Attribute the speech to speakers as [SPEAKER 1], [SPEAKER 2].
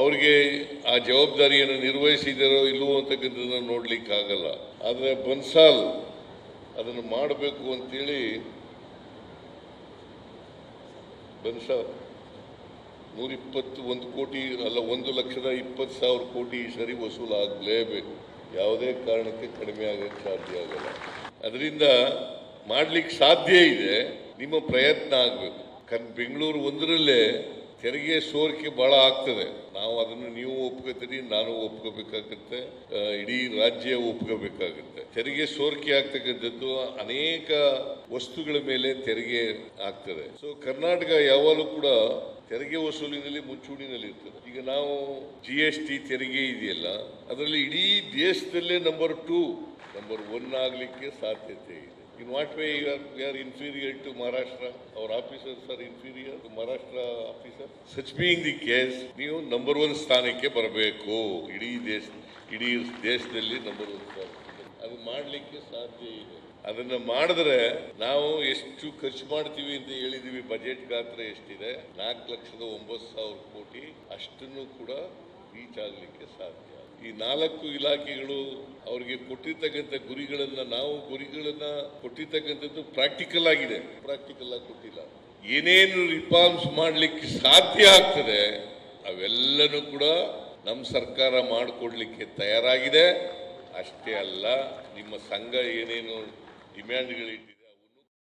[SPEAKER 1] ಅವ್ರಿಗೆ ಆ ಜವಾಬ್ದಾರಿಯನ್ನು ನಿರ್ವಹಿಸಿದಾರೋ ಇಲ್ಲವೋ ಅಂತಕ್ಕಂಥದ್ದನ್ನು ನೋಡ್ಲಿಕ್ಕೆ ಆಗಲ್ಲ ಆದರೆ ಬನ್ಸಾಲ್ ಅದನ್ನು ಮಾಡಬೇಕು ಅಂತೇಳಿ ಬನ್ಸಾಲ್ ನೂರಿಪ್ಪತ್ತು ಒಂದು ಕೋಟಿ, ಅಲ್ಲ ಒಂದು ಲಕ್ಷದ ಇಪ್ಪತ್ತು ಸಾವಿರ ಕೋಟಿ ಸರಿ ವಸೂಲಾಗಲೇಬೇಕು. ಯಾವುದೇ ಕಾರಣಕ್ಕೆ ಕಡಿಮೆ ಆಗಕ್ಕೆ ಸಾಧ್ಯ ಆಗಲ್ಲ. ಅದರಿಂದ ಮಾಡ್ಲಿಕ್ಕೆ ಸಾಧ್ಯ ಇದೆ, ನಿಮ್ಮ ಪ್ರಯತ್ನ ಆಗಬೇಕು. ಕನ್, ಬೆಂಗಳೂರು ಒಂದರಲ್ಲೇ ತೆರಿಗೆ ಸೋರಿಕೆ ಭಾಳ ಆಗ್ತದೆ. ನಾವು ಅದನ್ನು ನೀವು ಒಪ್ಕೋತೀರಿ, ನಾನು ಒಪ್ಕೋಬೇಕಾಗತ್ತೆ ಇಡೀ ರಾಜ್ಯ ಒಪ್ಕೋಬೇಕಾಗತ್ತೆ. ತೆರಿಗೆ ಸೋರಿಕೆ ಆಗ್ತಕ್ಕಂಥದ್ದು ಅನೇಕ ವಸ್ತುಗಳ ಮೇಲೆ ತೆರಿಗೆ ಆಗ್ತದೆ. ಸೊ ಕರ್ನಾಟಕ ಯಾವಾಗಲೂ ಕೂಡ ತೆರಿಗೆ ವಸೂಲಿನಲ್ಲಿ ಮುಂಚೂಣಿನಲ್ಲಿ ಇರ್ತದೆ. ಈಗ ನಾವು ಜಿ ಎಸ್ ಟಿ ತೆರಿಗೆ ಇದೆಯಲ್ಲ, ಅದರಲ್ಲಿ ಇಡೀ ದೇಶದಲ್ಲೇ ನಂಬರ್ ಟೂ ನಂಬರ್ ಒನ್ ಆಗಲಿಕ್ಕೆ ಸಾಧ್ಯತೆ ಇದೆ. In what way you are we are inferior to Maharashtra our officers are inferior to Maharashtra officer such being the case ನೀವು ನಂಬರ್ ಒನ್ ಸ್ಥಾನಕ್ಕೆ ಬರಬೇಕು. ಇಡೀ ದೇಶ, ಇಡೀ ದೇಶದಲ್ಲಿ ನಂಬರ್ ಒನ್ ಸ್ಥಾನ ಅದು ಮಾಡಲಿಕ್ಕೆ ಸಾಧ್ಯ ಇದೆ. ಅದನ್ನ ಮಾಡಿದ್ರೆ ನಾವು ಎಷ್ಟು ಖರ್ಚು ಮಾಡ್ತೀವಿ ಅಂತ ಹೇಳಿದೀವಿ. ಬಜೆಟ್ ಗಾತ್ರ ಎಷ್ಟಿದೆ? ನಾಲ್ಕು ಲಕ್ಷದ ಒಂಬತ್ತು ಸಾವಿರ ಕೋಟಿ. ಅಷ್ಟನ್ನು ಕೂಡ ರೀಚ್ ಆಗಲಿಕ್ಕೆ ಸಾಧ್ಯ. ಈ ನಾಲ್ಕು ಇಲಾಖೆಗಳು ಅವರಿಗೆ ಕೊಟ್ಟಿರ್ತಕ್ಕಂಥ ಗುರಿಗಳನ್ನು, ನಾವು ಗುರಿಗಳನ್ನು ಕೊಟ್ಟಿರ್ತಕ್ಕಂಥದ್ದು ಪ್ರಾಕ್ಟಿಕಲ್ ಆಗಿದೆ. ಪ್ರಾಕ್ಟಿಕಲ್ ಆಗಿ ಕೊಟ್ಟಿಲ್ಲ. ಏನೇನು ರಿಫಾರ್ಮ್ಸ್ ಮಾಡಲಿಕ್ಕೆ ಸಾಧ್ಯ ಆಗ್ತದೆ, ಅವೆಲ್ಲನೂ ಕೂಡ ನಮ್ಮ ಸರ್ಕಾರ ಮಾಡಿಕೊಡ್ಲಿಕ್ಕೆ ತಯಾರಾಗಿದೆ. ಅಷ್ಟೇ ಅಲ್ಲ, ನಿಮ್ಮ ಸಂಘ ಏನೇನು ಡಿಮ್ಯಾಂಡ್ಗಳಿಟ್ಟಿದೆ